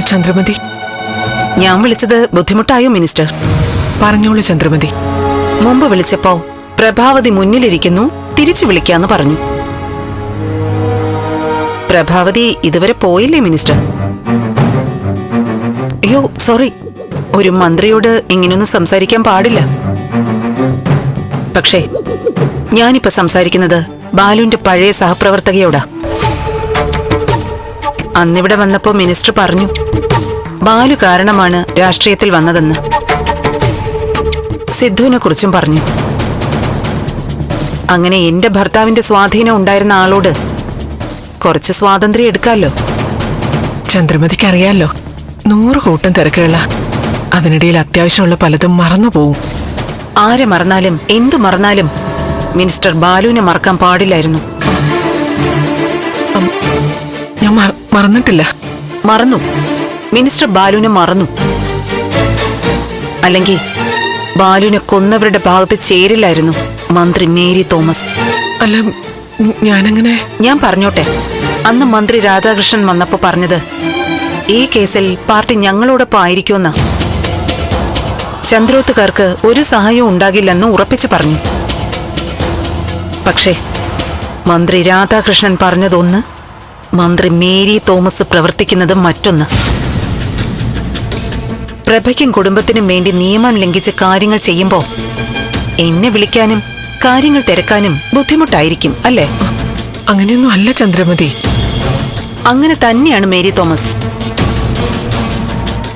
ചന്ദ്രമതി. ഞാൻ വിളിച്ചത് ബുദ്ധിമുട്ടായോ മിനിസ്റ്റർ? പറഞ്ഞോളൂ ചന്ദ്രമതി. മുമ്പ് വിളിച്ചപ്പോ പ്രഭാവതി മുന്നിലിരിക്കുന്നു തിരിച്ചു വിളിക്കാന്ന് പറഞ്ഞു. പ്രഭാവതി ഇതുവരെ പോയില്ലേ മിനിസ്റ്റർ? അയ്യോ സോറി. ഒരു മന്ത്രിയോട് ഇങ്ങനൊന്നും സംസാരിക്കാൻ പാടില്ല. പക്ഷേ ഞാനിപ്പോ സംസാരിക്കുന്നത് ബാലുവിന്റെ പഴയ സഹപ്രവർത്തകയോടാ. അന്നിവിടെ വന്നപ്പോ മിനിസ്റ്റർ പറഞ്ഞു ബാലു കാരണമാണ് രാഷ്ട്രീയത്തിൽ വന്നതെന്ന്. സിദ്ധുവിനെ കുറിച്ചും പറഞ്ഞു. അങ്ങനെ എന്റെ ഭർത്താവിന്റെ സ്വാധീനം ഉണ്ടായിരുന്ന ആളോട് കുറച്ച് സ്വാതന്ത്ര്യം എടുക്കാമല്ലോ ചന്ദ്രമതിക്ക് അറിയാലോ നൂറ് കൂട്ടം തിരക്കുകള. അതിനിടയിൽ അത്യാവശ്യമുള്ള പലതും മറന്നുപോകും ആരെ മറന്നാലും എന്തു മറന്നാലും മിനിസ്റ്റർ ബാലുവിനെ മറക്കാൻ പാടില്ലായിരുന്നു. ഞാൻ മറന്നിട്ടില്ല. മറന്നു. മിനിസ്റ്റർ ബാലുവിനെ മറന്നു. അല്ലെങ്കിൽ ബാലുവിനെ കൊന്നവരുടെ ഭാഗത്ത് ചേരില്ലായിരുന്നു മന്ത്രി മേരി തോമസ്. അല്ല ഞാനങ്ങനെ ഞാൻ പറഞ്ഞോട്ടെ. അന്ന് മന്ത്രി രാധാകൃഷ്ണൻ വന്നപ്പോ പറഞ്ഞത് ഈ കേസിൽ പാർട്ടി ഞങ്ങളോടൊപ്പം ആയിരിക്കുമെന്ന്. ചന്ദ്രോത്തുകാർക്ക് ഒരു സഹായവും ഉണ്ടാകില്ലെന്ന് ഉറപ്പിച്ചു പറഞ്ഞു. പക്ഷേ മന്ത്രി രാധാകൃഷ്ണൻ പറഞ്ഞതൊന്ന് മന്ത്രി മേരി തോമസ് പ്രവർത്തിക്കുന്നത് മറ്റൊന്ന്. പ്രഭയ്ക്കും കുടുംബത്തിനും വേണ്ടി നിയമം ലംഘിച്ച് കാര്യങ്ങൾ ചെയ്യുമ്പോൾ എന്നെ വിളിക്കാനും കാര്യങ്ങൾ തിരക്കാനും ബുദ്ധിമുട്ടായിരിക്കും അല്ലേ? അങ്ങനെയൊന്നും അല്ല ചന്ദ്രമതി. അങ്ങനെ തന്നെയാണ് മേരി തോമസ്.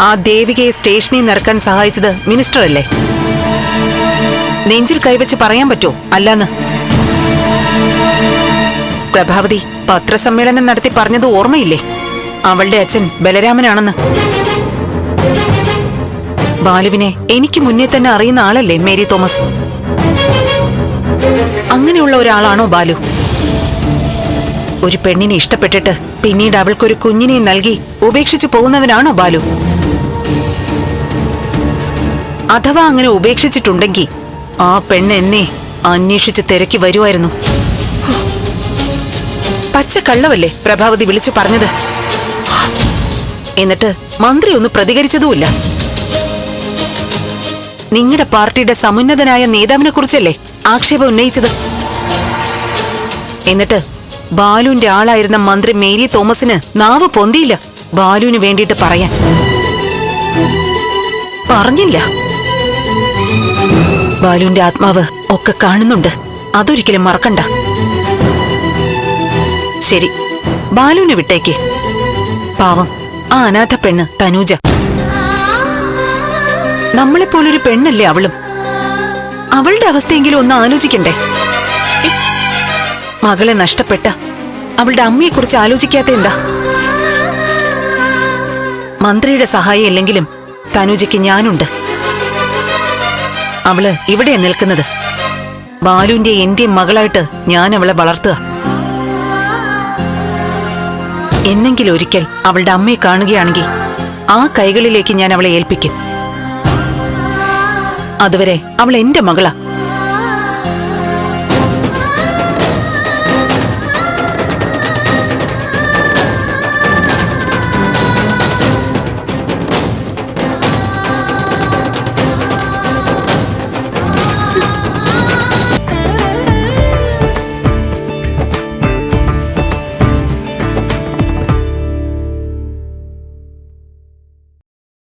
ആ ദേവികയെ സ്റ്റേഷനിൽ നിറക്കാൻ സഹായിച്ചത് മിനിസ്റ്റർ അല്ലേ നെഞ്ചിൽ കൈവച്ച് പറയാൻ പറ്റോ അല്ലാന്ന്. പ്രഭാവതി പത്രസമ്മേളനം നടത്തി പറഞ്ഞത് ഓർമ്മയില്ലേ? അവളുടെ അച്ഛൻ ബലരാമനാണെന്ന്. ബാലുവിനെ എനിക്ക് മുന്നേ തന്നെ അറിയുന്ന ആളല്ലേ മേരി തോമസ്? അങ്ങനെയുള്ള ഒരാളാണോ ബാലു? ഒരു പെണ്ണിനെ ഇഷ്ടപ്പെട്ടിട്ട് പിന്നീട് അവൾക്കൊരു കുഞ്ഞിനെ നൽകി ഉപേക്ഷിച്ചു പോകുന്നവനാണോ ബാലു? അഥവാ അങ്ങനെ ഉപേക്ഷിച്ചിട്ടുണ്ടെങ്കിൽ ആ പെണ്ണ് എന്നെ അന്വേഷിച്ച് തിരക്കി വരുമായിരുന്നു പച്ച കള്ളവല്ലേ പ്രഭാവതി വിളിച്ചു പറഞ്ഞത്? എന്നിട്ട് മന്ത്രി ഒന്ന് പ്രതികരിച്ചതുമില്ല. നിങ്ങളുടെ പാർട്ടിയുടെ സമുന്നതനായ നേതാവിനെ കുറിച്ചല്ലേ ആക്ഷേപം ഉന്നയിച്ചത്? എന്നിട്ട് ബാലുവിന്റെ ആളായിരുന്ന മന്ത്രി മേരി തോമസിന് നാവ് പൊന്തിയില്ല ബാലുവിന് വേണ്ടിയിട്ട് പറയാൻ. പറഞ്ഞില്ല. ബാലുവിന്റെ ആത്മാവ് ഒക്കെ കാണുന്നുണ്ട്. അതൊരിക്കലും മറക്കണ്ട. ശരി. ബാലുവിനെ വിട്ടേക്ക്. പാവം ആ അനാഥ പെണ്ണ് തനൂജ. നമ്മളെപ്പോലൊരു പെണ്ണല്ലേ അവളും? അവളുടെ അവസ്ഥയെങ്കിലും ഒന്ന് ആലോചിക്കണ്ടേ? മകളെ നഷ്ടപ്പെട്ട അവളുടെ അമ്മയെക്കുറിച്ച് ആലോചിക്കാത്ത എന്താ? മന്ത്രിയുടെ സഹായം ഇല്ലെങ്കിലും തനൂജയ്ക്ക് ഞാനുണ്ട്. അവൾ ഇവിടെ നിൽക്കുന്നത്. ബാലുവിന്റെ എന്റെയും മകളായിട്ട് ഞാൻ അവളെ വളർത്തുക. എന്നെങ്കിലും ഒരിക്കൽ അവളുടെ അമ്മയെ കാണുകയാണെങ്കിൽ ആ കൈകളിലേക്ക് ഞാൻ അവളെ ഏൽപ്പിക്കും. അതുവരെ അവൾ എന്റെ മകളാ.